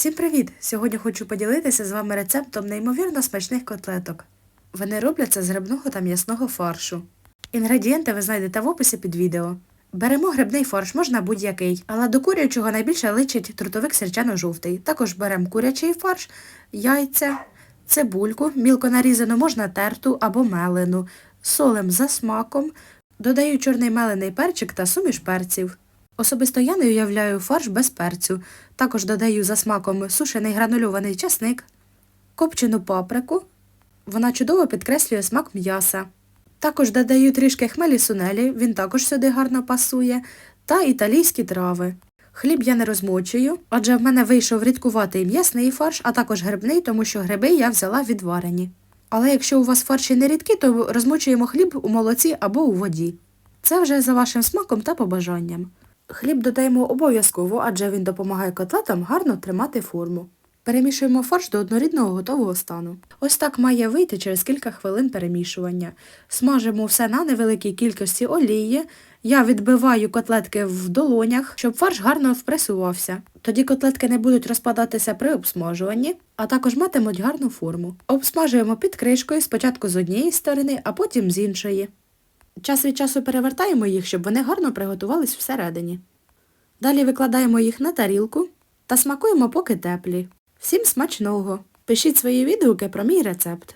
Всім привіт! Сьогодні хочу поділитися з вами рецептом неймовірно смачних котлеток. Вони робляться з грибного та м'ясного фаршу. Інгредієнти ви знайдете в описі під відео. Беремо грибний фарш, можна будь-який, але до курячого найбільше личить трутовик сірчано-жовтий. Також беремо курячий фарш, яйця, цибульку, мілко нарізану можна терту або мелену, солим за смаком, додаю чорний мелений перчик та суміш перців. Особисто я не уявляю фарш без перцю. Також додаю за смаком сушений гранульований часник, копчену паприку. Вона чудово підкреслює смак м'яса. Також додаю трішки хмелі сунелі, він також сюди гарно пасує, та італійські трави. Хліб я не розмочую, адже в мене вийшов рідкуватий м'ясний фарш, а також грибний, тому що гриби я взяла відварені. Але якщо у вас фарші не рідкі, то розмочуємо хліб у молоці або у воді. Це вже за вашим смаком та побажанням. Хліб додаємо обов'язково, адже він допомагає котлетам гарно тримати форму. Перемішуємо фарш до однорідного готового стану. Ось так має вийти через кілька хвилин перемішування. Смажимо все на невеликій кількості олії. Я відбиваю котлетки в долонях, щоб фарш гарно впресувався. Тоді котлетки не будуть розпадатися при обсмажуванні, а також матимуть гарну форму. Обсмажуємо під кришкою спочатку з однієї сторони, а потім з іншої. Час від часу перевертаємо їх, щоб вони гарно приготувались всередині. Далі викладаємо їх на тарілку та смакуємо поки теплі. Всім смачного! Пишіть свої відгуки про мій рецепт.